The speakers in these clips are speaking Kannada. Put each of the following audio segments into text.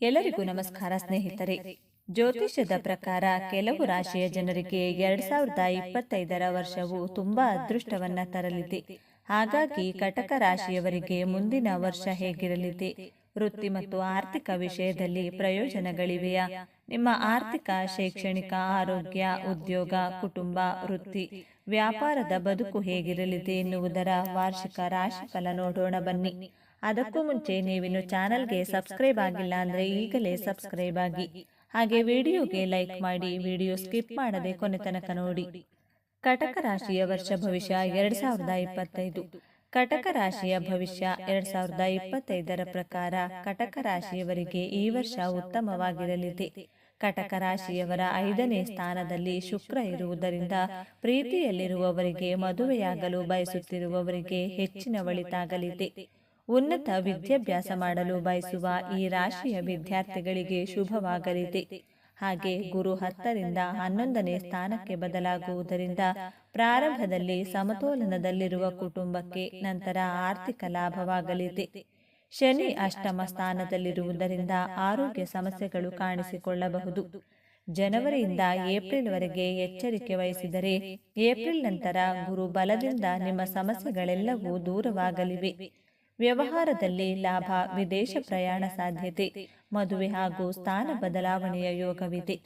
ಎಲ್ಲರಿಗೂ ನಮಸ್ಕಾರ ಸ್ನೇಹಿತರೆ. ಜ್ಯೋತಿಷ್ಯದ ಪ್ರಕಾರ ಕೆಲವು ರಾಶಿಯ ಜನರಿಗೆ ಎರಡ್ ಸಾವಿರದ ಇಪ್ಪತ್ತೈದರ ವರ್ಷವು ತುಂಬಾ ಅದೃಷ್ಟವನ್ನ ತರಲಿದೆ. ಹಾಗಾಗಿ ಕಟಕ ರಾಶಿಯವರಿಗೆ ಮುಂದಿನ ವರ್ಷ ಹೇಗಿರಲಿದೆ? ವೃತ್ತಿ ಮತ್ತು ಆರ್ಥಿಕ ವಿಷಯದಲ್ಲಿ ಪ್ರಯೋಜನಗಳಿವೆಯಾ? ನಿಮ್ಮ ಆರ್ಥಿಕ ಶೈಕ್ಷಣಿಕ ಆರೋಗ್ಯ ಉದ್ಯೋಗ ಕುಟುಂಬ ವೃತ್ತಿ ವ್ಯಾಪಾರದ ಬದುಕು ಹೇಗಿರಲಿದೆ ಎನ್ನುವುದರ ವಾರ್ಷಿಕ ರಾಶಿಫಲ ನೋಡೋಣ ಬನ್ನಿ. ಅದಕ್ಕೂ ಮುಂಚೆ ನೀವಿನ್ನು ಚಾನಲ್ಗೆ ಸಬ್ಸ್ಕ್ರೈಬ್ ಆಗಿಲ್ಲ ಅಂದ್ರೆ ಈಗಲೇ ಸಬ್ಸ್ಕ್ರೈಬ್ ಆಗಿ. ಹಾಗೆ ವಿಡಿಯೋಗೆ ಲೈಕ್ ಮಾಡಿ ವಿಡಿಯೋ ಸ್ಕಿಪ್ ಮಾಡದೆ ಕೊನೆ ತನಕ ನೋಡಿ. ಕಟಕ ರಾಶಿಯ ವರ್ಷ ಭವಿಷ್ಯ ಎರಡ್ ಸಾವಿರದ ಇಪ್ಪತ್ತೈದು. ಕಟಕ ರಾಶಿಯ ಭವಿಷ್ಯ ಎರಡ್ ಸಾವಿರದ ಇಪ್ಪತ್ತೈದರ ಪ್ರಕಾರ ಕಟಕ ರಾಶಿಯವರಿಗೆ ಈ ವರ್ಷ ಉತ್ತಮವಾಗಿರಲಿದೆ. ಕಟಕ ರಾಶಿಯವರ ಐದನೇ ಸ್ಥಾನದಲ್ಲಿ ಶುಕ್ರ ಇರುವುದರಿಂದ ಪ್ರೀತಿಯಲ್ಲಿರುವವರಿಗೆ ಮದುವೆಯಾಗಲು ಬಯಸುತ್ತಿರುವವರಿಗೆ ಹೆಚ್ಚಿನ ಒಳಿತಾಗಲಿದೆ. ಉನ್ನತ ವಿದ್ಯಾಭ್ಯಾಸ ಮಾಡಲು ಬಯಸುವ ಈ ರಾಶಿಯ ವಿದ್ಯಾರ್ಥಿಗಳಿಗೆ ಶುಭವಾಗಲಿದೆ. ಹಾಗೆ ಗುರು ಹತ್ತರಿಂದ ಹನ್ನೊಂದನೇ ಸ್ಥಾನಕ್ಕೆ ಬದಲಾಗುವುದರಿಂದ ಪ್ರಾರಂಭದಲ್ಲಿ ಸಮತೋಲನದಲ್ಲಿರುವ ಕುಟುಂಬಕ್ಕೆ ನಂತರ ಆರ್ಥಿಕ ಲಾಭವಾಗಲಿದೆ. ಶನಿ ಅಷ್ಟಮ ಸ್ಥಾನದಲ್ಲಿರುವುದರಿಂದ ಆರೋಗ್ಯ ಸಮಸ್ಯೆಗಳು ಕಾಣಿಸಿಕೊಳ್ಳಬಹುದು. ಜನವರಿಯಿಂದ ಏಪ್ರಿಲ್ವರೆಗೆ ಎಚ್ಚರಿಕೆ ವಹಿಸಿದರೆ ಏಪ್ರಿಲ್ ನಂತರ ಗುರು ಬಲದಿಂದ ನಿಮ್ಮ ಸಮಸ್ಯೆಗಳೆಲ್ಲವೂ ದೂರವಾಗಲಿವೆ. ವ್ಯವಹಾರದಲ್ಲಿ ಲಾಭ ವಿದೇಶ ಪ್ರಯಾಣ ಸಾಧ್ಯತೆ ಮದುವೆ ಹಾಗೂ ಸ್ಥಾನ ಬದಲಾವಣೆಯ ಯೋಗವಿದೆ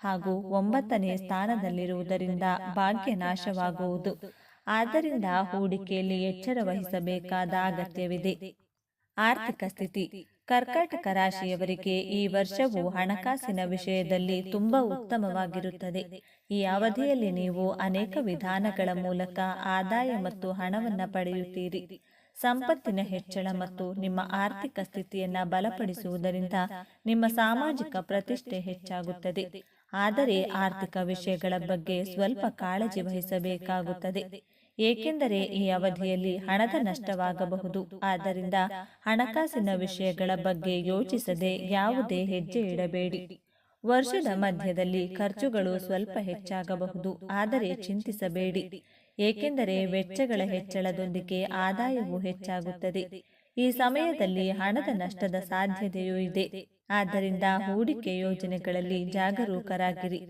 ಹಾಗೂ ಒಂಬತ್ತನೇ ಸ್ಥಾನದಲ್ಲಿರುವುದರಿಂದ ಭಾಗ್ಯ ನಾಶವಾಗುವುದು. ಆದ್ದರಿಂದ ಹೂಡಿಕೆಯಲ್ಲಿ ಎಚ್ಚರ ವಹಿಸಬೇಕಾದ ಅಗತ್ಯವಿದೆ. ಆರ್ಥಿಕ ಸ್ಥಿತಿ. ಕರ್ಕಾಟಕ ರಾಶಿಯವರಿಗೆ ಈ ವರ್ಷವು ಹಣಕಾಸಿನ ವಿಷಯದಲ್ಲಿ ತುಂಬಾ ಉತ್ತಮವಾಗಿರುತ್ತದೆ. ಈ ಅವಧಿಯಲ್ಲಿ ನೀವು ಅನೇಕ ವಿಧಾನಗಳ ಮೂಲಕ ಆದಾಯ ಮತ್ತು ಹಣವನ್ನು ಪಡೆಯುತ್ತೀರಿ. ಸಂಪತ್ತಿನ ಹೆಚ್ಚಳ ಮತ್ತು ನಿಮ್ಮ ಆರ್ಥಿಕ ಸ್ಥಿತಿಯನ್ನು ಬಲಪಡಿಸುವುದರಿಂದ ನಿಮ್ಮ ಸಾಮಾಜಿಕ ಪ್ರತಿಷ್ಠೆ ಹೆಚ್ಚಾಗುತ್ತದೆ. ಆದರೆ ಆರ್ಥಿಕ ವಿಷಯಗಳ ಬಗ್ಗೆ ಸ್ವಲ್ಪ ಕಾಳಜಿ ವಹಿಸಬೇಕಾಗುತ್ತದೆ. ಏಕೆಂದರೆ ಈ ಅವಧಿಯಲ್ಲಿ ಹಣದ ನಷ್ಟವಾಗಬಹುದು. ಆದ್ದರಿಂದ ಹಣಕಾಸಿನ ವಿಷಯಗಳ ಬಗ್ಗೆ ಯೋಚಿಸದೆ ಯಾವುದೇ ಹೆಜ್ಜೆ ಇಡಬೇಡಿ. ವರ್ಷದ ಮಧ್ಯದಲ್ಲಿ ಖರ್ಚುಗಳು ಸ್ವಲ್ಪ ಹೆಚ್ಚಾಗಬಹುದು, ಆದರೆ ಚಿಂತಿಸಬೇಡಿ. ಏಕೆಂದರೆ ವೆಚ್ಚಗಳ ಹೆಚ್ಚಳದೊಂದಿಗೆ ಆದಾಯವು ಹೆಚ್ಚಾಗುತ್ತದೆ. ಈ ಸಮಯದಲ್ಲಿ ಹಣದ ನಷ್ಟದ ಸಾಧ್ಯತೆಯೂ ಇದೆ. ಆದ್ದರಿಂದ ಹೂಡಿಕೆ ಯೋಜನೆಗಳಲ್ಲಿ ಜಾಗರೂಕರಾಗಿರಿ.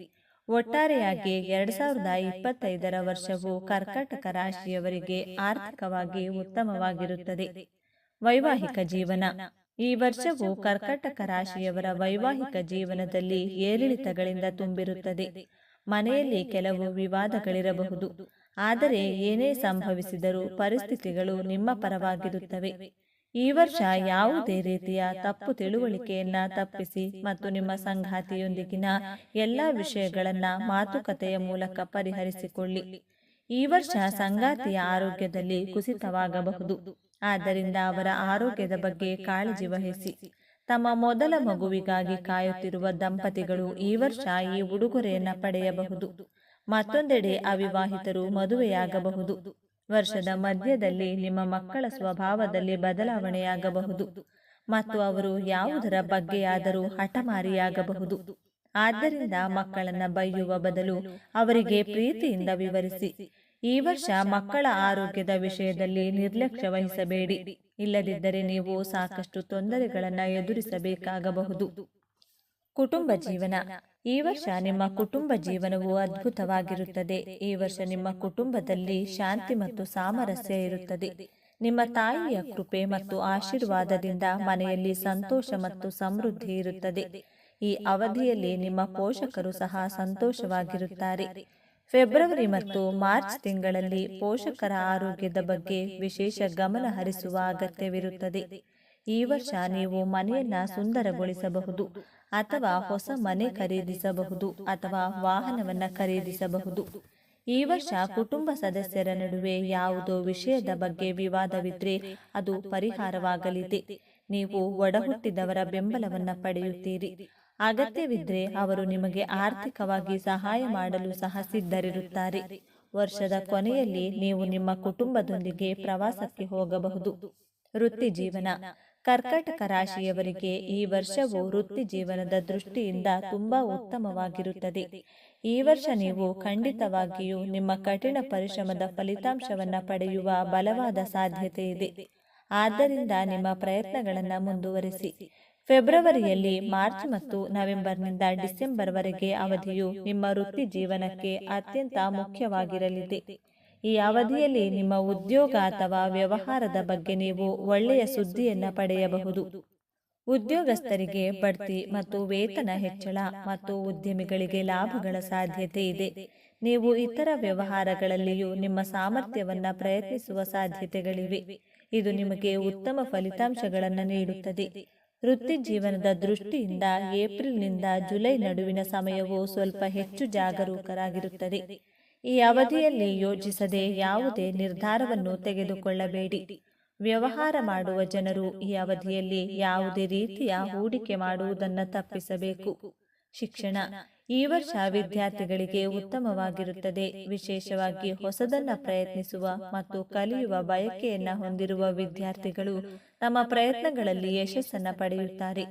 ಒಟ್ಟಾರೆಯಾಗಿ ಎರಡ್ ಸಾವಿರದ ಇಪ್ಪತ್ತೈದರ ವರ್ಷವು ಕರ್ಕಾಟಕ ರಾಶಿಯವರಿಗೆ ಆರ್ಥಿಕವಾಗಿ ಉತ್ತಮವಾಗಿರುತ್ತದೆ. ವೈವಾಹಿಕ ಜೀವನ. ಈ ವರ್ಷವು ಕರ್ಕಟಕ ರಾಶಿಯವರ ವೈವಾಹಿಕ ಜೀವನದಲ್ಲಿ ಏರಿಳಿತಗಳಿಂದ ತುಂಬಿರುತ್ತದೆ. ಮನೆಯಲ್ಲಿ ಕೆಲವು ವಿವಾದಗಳಿರಬಹುದು. ಆದರೆ ಏನೇ ಸಂಭವಿಸಿದರೂ ಪರಿಸ್ಥಿತಿಗಳು ನಿಮ್ಮ ಪರವಾಗಿರುತ್ತವೆ. ಈ ವರ್ಷ ಯಾವುದೇ ರೀತಿಯ ತಪ್ಪು ತಿಳುವಳಿಕೆಯನ್ನ ತಪ್ಪಿಸಿ ಮತ್ತು ನಿಮ್ಮ ಸಂಗಾತಿಯೊಂದಿಗಿನ ಎಲ್ಲ ವಿಷಯಗಳನ್ನ ಮಾತುಕತೆಯ ಮೂಲಕ ಪರಿಹರಿಸಿಕೊಳ್ಳಿ. ಈ ವರ್ಷ ಸಂಗಾತಿಯ ಆರೋಗ್ಯದಲ್ಲಿ ಕುಸಿತವಾಗಬಹುದು. ಆದ್ದರಿಂದ ಅವರ ಆರೋಗ್ಯದ ಬಗ್ಗೆ ಕಾಳಜಿ ವಹಿಸಿ. ತಮ್ಮ ಮೊದಲ ಮಗುವಿಗಾಗಿ ಕಾಯುತ್ತಿರುವ ದಂಪತಿಗಳು ಈ ವರ್ಷ ಈ ಉಡುಗೊರೆಯನ್ನು ಪಡೆಯಬಹುದು. ಮತ್ತೊಂದೆಡೆ ಅವಿವಾಹಿತರು ಮದುವೆಯಾಗಬಹುದು. ವರ್ಷದ ಮಧ್ಯದಲ್ಲಿ ನಿಮ್ಮ ಮಕ್ಕಳ ಸ್ವಭಾವದಲ್ಲಿ ಬದಲಾವಣೆಯಾಗಬಹುದು. ಮತ್ತು ಅವರು ಯಾವುದರ ಬಗ್ಗೆಯಾದರೂ ಹಠಮಾರಿಯಾಗಬಹುದು. ಆದ್ದರಿಂದ ಮಕ್ಕಳನ್ನು ಬೈಯುವ ಬದಲು ಅವರಿಗೆ ಪ್ರೀತಿಯಿಂದ ವಿವರಿಸಿ. ಈ ವರ್ಷ ಮಕ್ಕಳ ಆರೋಗ್ಯದ ವಿಷಯದಲ್ಲಿ ನಿರ್ಲಕ್ಷ್ಯ ವಹಿಸಬೇಡಿ. ಇಲ್ಲದಿದ್ದರೆ ನೀವು ಸಾಕಷ್ಟು ತೊಂದರೆಗಳನ್ನು ಎದುರಿಸಬೇಕಾಗಬಹುದು. ಕುಟುಂಬ ಜೀವನ. ಈ ವರ್ಷ ನಿಮ್ಮ ಕುಟುಂಬ ಜೀವನವು ಅದ್ಭುತವಾಗಿರುತ್ತದೆ. ಈ ವರ್ಷ ನಿಮ್ಮ ಕುಟುಂಬದಲ್ಲಿ ಶಾಂತಿ ಮತ್ತು ಸಾಮರಸ್ಯ ಇರುತ್ತದೆ. ನಿಮ್ಮ ತಾಯಿಯ ಕೃಪೆ ಮತ್ತು ಆಶೀರ್ವಾದದಿಂದ ಮನೆಯಲ್ಲಿ ಸಂತೋಷ ಮತ್ತು ಸಮೃದ್ಧಿ ಇರುತ್ತದೆ. ಈ ಅವಧಿಯಲ್ಲಿ ನಿಮ್ಮ ಪೋಷಕರು ಸಹ ಸಂತೋಷವಾಗಿರುತ್ತಾರೆ. ಫೆಬ್ರವರಿ ಮತ್ತು ಮಾರ್ಚ್ ತಿಂಗಳಲ್ಲಿ ಪೋಷಕರ ಆರೋಗ್ಯದ ಬಗ್ಗೆ ವಿಶೇಷ ಗಮನ ಹರಿಸುವ ಅಗತ್ಯವಿರುತ್ತದೆ. ಈ ವರ್ಷ ನೀವು ಮನೆಯನ್ನ ಸುಂದರಗೊಳಿಸಬಹುದು ಅಥವಾ ಹೊಸ ಮನೆ ಖರೀದಿಸಬಹುದು ಅಥವಾ ವಾಹನವನ್ನ ಖರೀದಿಸಬಹುದು. ಈ ವರ್ಷ ಕುಟುಂಬ ಸದಸ್ಯರ ನಡುವೆ ಯಾವುದೋ ವಿಷಯದ ಬಗ್ಗೆ ವಿವಾದವಿದ್ರೆ ಅದು ಪರಿಹಾರವಾಗಲಿದೆ. ನೀವು ಒಡಹುಟ್ಟಿದವರ ಬೆಂಬಲವನ್ನ ಪಡೆಯುತ್ತೀರಿ. ಅಗತ್ಯವಿದ್ರೆ ಅವರು ನಿಮಗೆ ಆರ್ಥಿಕವಾಗಿ ಸಹಾಯ ಮಾಡಲು ಸಹ ಸಿದ್ಧರಿರುತ್ತಾರೆ. ವರ್ಷದ ಕೊನೆಯಲ್ಲಿ ನೀವು ನಿಮ್ಮ ಕುಟುಂಬದೊಂದಿಗೆ ಪ್ರವಾಸಕ್ಕೆ ಹೋಗಬಹುದು. ವೃತ್ತಿ ಜೀವನ ಕರ್ಕಟಕ ರಾಶಿಯವರಿಗೆ ಈ ವರ್ಷವು ವೃತ್ತಿ ಜೀವನದ ದೃಷ್ಟಿಯಿಂದ ತುಂಬಾ ಉತ್ತಮವಾಗಿರುತ್ತದೆ. ಈ ವರ್ಷ ನೀವು ಖಂಡಿತವಾಗಿಯೂ ನಿಮ್ಮ ಕಠಿಣ ಪರಿಶ್ರಮದ ಫಲಿತಾಂಶವನ್ನು ಪಡೆಯುವ ಬಲವಾದ ಸಾಧ್ಯತೆ ಇದೆ. ಆದ್ದರಿಂದ ನಿಮ್ಮ ಪ್ರಯತ್ನಗಳನ್ನು ಮುಂದುವರಿಸಿ. ಫೆಬ್ರವರಿಯಲ್ಲಿ ಮಾರ್ಚ್ ಮತ್ತು ನವೆಂಬರ್ನಿಂದ ಡಿಸೆಂಬರ್ವರೆಗೆ ಅವಧಿಯು ನಿಮ್ಮ ವೃತ್ತಿ ಜೀವನಕ್ಕೆ ಅತ್ಯಂತ ಮುಖ್ಯವಾಗಿರಲಿದೆ. ಈ ಅವಧಿಯಲ್ಲಿ ನಿಮ್ಮ ಉದ್ಯೋಗ ಅಥವಾ ವ್ಯವಹಾರದ ಬಗ್ಗೆ ನೀವು ಒಳ್ಳೆಯ ಸುದ್ದಿಯನ್ನು ಪಡೆಯಬಹುದು. ಉದ್ಯೋಗಸ್ಥರಿಗೆ ಬಡ್ತಿ ಮತ್ತು ವೇತನ ಹೆಚ್ಚಳ ಮತ್ತು ಉದ್ಯಮಿಗಳಿಗೆ ಲಾಭಗಳ ಸಾಧ್ಯತೆ ಇದೆ. ನೀವು ಇತರ ವ್ಯವಹಾರಗಳಲ್ಲಿಯೂ ನಿಮ್ಮ ಸಾಮರ್ಥ್ಯವನ್ನು ಪ್ರಯತ್ನಿಸುವ ಸಾಧ್ಯತೆಗಳಿವೆ. ಇದು ನಿಮಗೆ ಉತ್ತಮ ಫಲಿತಾಂಶಗಳನ್ನು ನೀಡುತ್ತದೆ. ವೃತ್ತಿ ಜೀವನದ ದೃಷ್ಟಿಯಿಂದ ಏಪ್ರಿಲ್ನಿಂದ ಜುಲೈ ನಡುವಿನ ಸಮಯವು ಸ್ವಲ್ಪ ಹೆಚ್ಚು ಜಾಗರೂಕರಾಗಿರುತ್ತದೆ. ಈ ಅವಧಿಯಲ್ಲಿ ಯೋಜಿಸದೆ ಯಾವುದೇ ನಿರ್ಧಾರವನ್ನು ತೆಗೆದುಕೊಳ್ಳಬೇಡಿ. ವ್ಯವಹಾರ ಮಾಡುವ ಜನರು ಈ ಅವಧಿಯಲ್ಲಿ ಯಾವುದೇ ರೀತಿಯ ಹೂಡಿಕೆ ಮಾಡುವುದನ್ನು ತಪ್ಪಿಸಬೇಕು. ಶಿಕ್ಷಣ ಈ ವರ್ಷ ವಿದ್ಯಾರ್ಥಿಗಳಿಗೆ ಉತ್ತಮವಾಗಿರುತ್ತದೆ. ವಿಶೇಷವಾಗಿ ಹೊಸದನ್ನ ಪ್ರಯತ್ನಿಸುವ ಮತ್ತು ಕಲಿಯುವ ಬಯಕೆಯನ್ನ ಹೊಂದಿರುವ ವಿದ್ಯಾರ್ಥಿಗಳು ತಮ್ಮ ಪ್ರಯತ್ನಗಳಲ್ಲಿ ಯಶಸ್ಸನ್ನ ಪಡೆಯುತ್ತಾರೆ.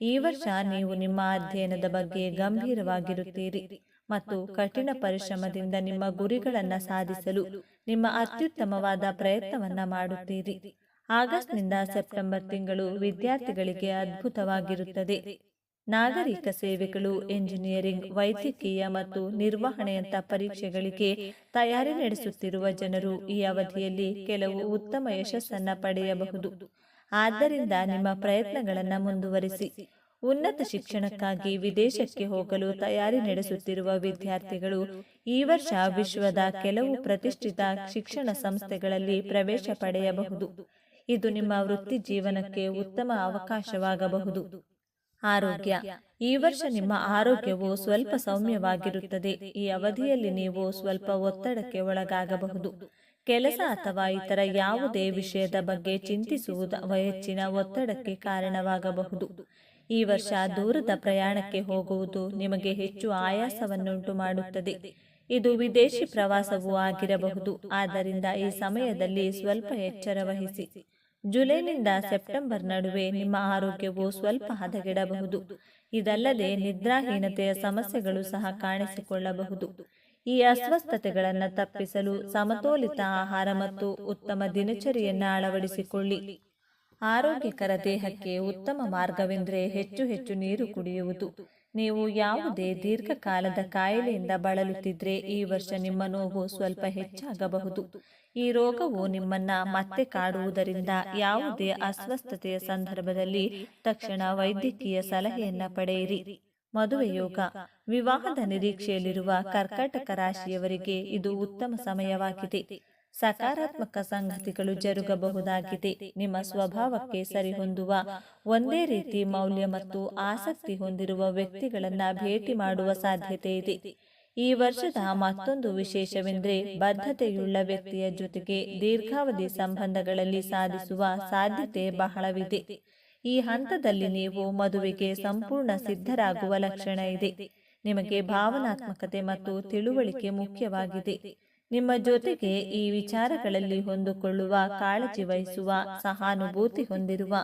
ಈ ವರ್ಷ ನೀವು ನಿಮ್ಮ ಅಧ್ಯಯನದ ಬಗ್ಗೆ ಗಂಭೀರವಾಗಿರುತ್ತೀರಿ ಮತ್ತು ಕಠಿಣ ಪರಿಶ್ರಮದಿಂದ ನಿಮ್ಮ ಗುರಿಗಳನ್ನ ಸಾಧಿಸಲು ನಿಮ್ಮ ಅತ್ಯುತ್ತಮವಾದ ಪ್ರಯತ್ನವನ್ನ ಮಾಡುತ್ತೀರಿ. ಆಗಸ್ಟ್ನಿಂದ ಸೆಪ್ಟೆಂಬರ್ ತಿಂಗಳು ವಿದ್ಯಾರ್ಥಿಗಳಿಗೆ ಅದ್ಭುತವಾಗಿರುತ್ತದೆ. ನಾಗರಿಕ ಸೇವೆಗಳು, ಎಂಜಿನಿಯರಿಂಗ್, ವೈದ್ಯಕೀಯ ಮತ್ತು ನಿರ್ವಹಣೆಯಂತ ಪರೀಕ್ಷೆಗಳಿಗೆ ತಯಾರಿ ನಡೆಸುತ್ತಿರುವ ಜನರು ಈ ಅವಧಿಯಲ್ಲಿ ಕೆಲವು ಉತ್ತಮ ಯಶಸ್ಸನ್ನು ಪಡೆಯಬಹುದು. ಆದ್ದರಿಂದ ನಿಮ್ಮ ಪ್ರಯತ್ನಗಳನ್ನು ಮುಂದುವರಿಸಿ. ಉನ್ನತ ಶಿಕ್ಷಣಕ್ಕಾಗಿ ವಿದೇಶಕ್ಕೆ ಹೋಗಲು ತಯಾರಿ ನಡೆಸುತ್ತಿರುವ ವಿದ್ಯಾರ್ಥಿಗಳು ಈ ವರ್ಷ ವಿಶ್ವದ ಕೆಲವು ಪ್ರತಿಷ್ಠಿತ ಶಿಕ್ಷಣ ಸಂಸ್ಥೆಗಳಲ್ಲಿ ಪ್ರವೇಶ ಪಡೆಯಬಹುದು. ಇದು ನಿಮ್ಮ ವೃತ್ತಿ ಜೀವನಕ್ಕೆ ಉತ್ತಮ ಅವಕಾಶವಾಗಬಹುದು. ಆರೋಗ್ಯ. ಈ ವರ್ಷ ನಿಮ್ಮ ಆರೋಗ್ಯವು ಸ್ವಲ್ಪ ಸೌಮ್ಯವಾಗಿರುತ್ತದೆ. ಈ ಅವಧಿಯಲ್ಲಿ ನೀವು ಸ್ವಲ್ಪ ಒತ್ತಡಕ್ಕೆ ಒಳಗಾಗಬಹುದು. ಕೆಲಸ ಅಥವಾ ಇತರ ಯಾವುದೇ ವಿಷಯದ ಬಗ್ಗೆ ಚಿಂತಿಸುವುದು ಹೆಚ್ಚಿನ ಒತ್ತಡಕ್ಕೆ ಕಾರಣವಾಗಬಹುದು. ಈ ವರ್ಷ ದೂರದ ಪ್ರಯಾಣಕ್ಕೆ ಹೋಗುವುದು ನಿಮಗೆ ಹೆಚ್ಚು ಆಯಾಸವನ್ನುಂಟು ಮಾಡುತ್ತದೆ. ಇದು ವಿದೇಶಿ ಪ್ರವಾಸವೂ ಆಗಿರಬಹುದು. ಆದ್ದರಿಂದ ಈ ಸಮಯದಲ್ಲಿ ಸ್ವಲ್ಪ ಎಚ್ಚರ ವಹಿಸಿ ಜುಲೈನಿಂದ ಸೆಪ್ಟೆಂಬರ್ ನಡುವೆ ನಿಮ್ಮ ಆರೋಗ್ಯವು ಸ್ವಲ್ಪ ಹದಗೆಡಬಹುದು. ಇದಲ್ಲದೆ ನಿದ್ರಾಹೀನತೆಯ ಸಮಸ್ಯೆಗಳು ಸಹ ಕಾಣಿಸಿಕೊಳ್ಳಬಹುದು. ಈ ಅಸ್ವಸ್ಥತೆಗಳನ್ನು ತಪ್ಪಿಸಲು ಸಮತೋಲಿತ ಆಹಾರ ಮತ್ತು ಉತ್ತಮ ದಿನಚರಿಯನ್ನು ಅಳವಡಿಸಿಕೊಳ್ಳಿ. ಆರೋಗ್ಯಕರ ದೇಹಕ್ಕೆ ಉತ್ತಮ ಮಾರ್ಗವೆಂದರೆ ಹೆಚ್ಚು ಹೆಚ್ಚು ನೀರು ಕುಡಿಯುವುದು. ನೀವು ಯಾವುದೇ ದೀರ್ಘಕಾಲದ ಕಾಯಿಲೆಯಿಂದ ಬಳಲುತ್ತಿದ್ರೆ ಈ ವರ್ಷ ನಿಮ್ಮ ನೋವು ಸ್ವಲ್ಪ ಹೆಚ್ಚಾಗಬಹುದು. ಈ ರೋಗವು ನಿಮ್ಮನ್ನ ಮತ್ತೆ ಕಾಡುವುದರಿಂದ ಯಾವುದೇ ಅಸ್ವಸ್ಥತೆಯ ಸಂದರ್ಭದಲ್ಲಿ ತಕ್ಷಣ ವೈದ್ಯಕೀಯ ಸಲಹೆಯನ್ನ ಪಡೆಯಿರಿ. ಮದುವೆ ಯೋಗ. ವಿವಾಹದ ನಿರೀಕ್ಷೆಯಲ್ಲಿರುವ ಕರ್ಕಾಟಕ ರಾಶಿಯವರಿಗೆ ಇದು ಉತ್ತಮ ಸಮಯವಾಗಿದೆ. ಸಕಾರಾತ್ಮಕ ಸಂಗತಿಗಳು ಜರುಗಬಹುದಾಗಿದೆ. ನಿಮ್ಮ ಸ್ವಭಾವಕ್ಕೆ ಸರಿಹೊಂದುವ, ಒಂದೇ ರೀತಿ ಮೌಲ್ಯ ಮತ್ತು ಆಸಕ್ತಿ ಹೊಂದಿರುವ ವ್ಯಕ್ತಿಗಳನ್ನ ಭೇಟಿ ಮಾಡುವ ಸಾಧ್ಯತೆ ಇದೆ. ಈ ವರ್ಷದ ಮತ್ತೊಂದು ವಿಶೇಷವೆಂದರೆ ಬದ್ಧತೆಯುಳ್ಳ ವ್ಯಕ್ತಿಯ ಜೊತೆಗೆ ದೀರ್ಘಾವಧಿ ಸಂಬಂಧಗಳಲ್ಲಿ ಸಾಧಿಸುವ ಸಾಧ್ಯತೆ ಬಹಳವಿದೆ. ಈ ಹಂತದಲ್ಲಿ ನೀವು ಮದುವೆಗೆ ಸಂಪೂರ್ಣ ಸಿದ್ಧರಾಗುವ ಲಕ್ಷಣ ಇದೆ. ನಿಮಗೆ ಭಾವನಾತ್ಮಕತೆ ಮತ್ತು ತಿಳುವಳಿಕೆ ಮುಖ್ಯವಾಗಿದೆ. ನಿಮ್ಮ ಜೊತೆಗೆ ಈ ವಿಚಾರಗಳಲ್ಲಿ ಹೊಂದಿಕೊಳ್ಳುವ, ಕಾಳಜಿ ವಹಿಸುವ, ಸಹಾನುಭೂತಿ ಹೊಂದಿರುವ,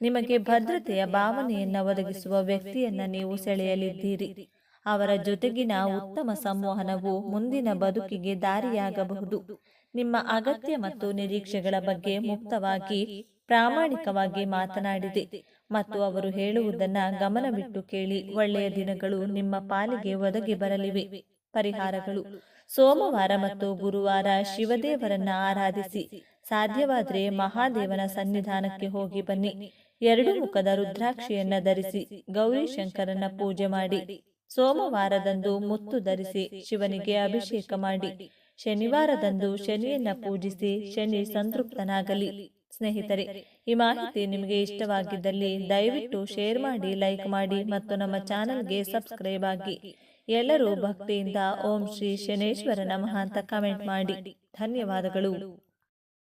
ನಿಮಗೆ ಭದ್ರತೆಯ ಭಾವನೆಯನ್ನು ಒದಗಿಸುವ ವ್ಯಕ್ತಿಯನ್ನ ನೀವು ಸೆಳೆಯಲಿದ್ದೀರಿ. ಅವರ ಜೊತೆಗಿನ ಉತ್ತಮ ಸಂವಹನವು ಮುಂದಿನ ಬದುಕಿಗೆ ದಾರಿಯಾಗಬಹುದು. ನಿಮ್ಮ ಅಗತ್ಯ ಮತ್ತು ನಿರೀಕ್ಷೆಗಳ ಬಗ್ಗೆ ಮುಕ್ತವಾಗಿ ಪ್ರಾಮಾಣಿಕವಾಗಿ ಮಾತನಾಡಿದೆ. ಮತ್ತು ಅವರು ಹೇಳುವುದನ್ನ ಗಮನವಿಟ್ಟು ಕೇಳಿ ಒಳ್ಳೆಯ ದಿನಗಳು ನಿಮ್ಮ ಪಾಲಿಗೆ ಒದಗಿ ಬರಲಿವೆ. ಪರಿಹಾರಗಳು ಸೋಮವಾರ ಮತ್ತು ಗುರುವಾರ ಶಿವದೇವರನ್ನ ಆರಾಧಿಸಿ. ಸಾಧ್ಯವಾದರೆ ಮಹಾದೇವನ ಸನ್ನಿಧಾನಕ್ಕೆ ಹೋಗಿ ಬನ್ನಿ. ಎರಡು ಮುಖದ ರುದ್ರಾಕ್ಷಿಯನ್ನ ಧರಿಸಿ ಗೌರಿ ಶಂಕರನ ಪೂಜೆ ಮಾಡಿ. ಸೋಮವಾರದಂದು ಮುತ್ತು ಧರಿಸಿ ಶಿವನಿಗೆ ಅಭಿಷೇಕ ಮಾಡಿ. ಶನಿವಾರದಂದು ಶನಿಯನ್ನ ಪೂಜಿಸಿ ಶನಿ ಸಂತೃಪ್ತನಾಗಲಿ. ಸ್ನೇಹಿತರೆ ಈ ಮಾಹಿತಿ ನಿಮಗೆ ಇಷ್ಟವಾಗಿದ್ದಲ್ಲಿ ದಯವಿಟ್ಟು ಶೇರ್ ಮಾಡಿ ಲೈಕ್ ಮಾಡಿ ಮತ್ತು ನಮ್ಮ ಚಾನಲ್ಗೆ ಸಬ್ಸ್ಕ್ರೈಬ್ ಆಗಿ. ಎಲ್ಲರೂ ಭಕ್ತಿಯಿಂದ ಓಂ ಶ್ರೀ ಶನೇಶ್ವರ ನಮಃ ಅಂತ ಕಮೆಂಟ್ ಮಾಡಿ. ಧನ್ಯವಾದಗಳು.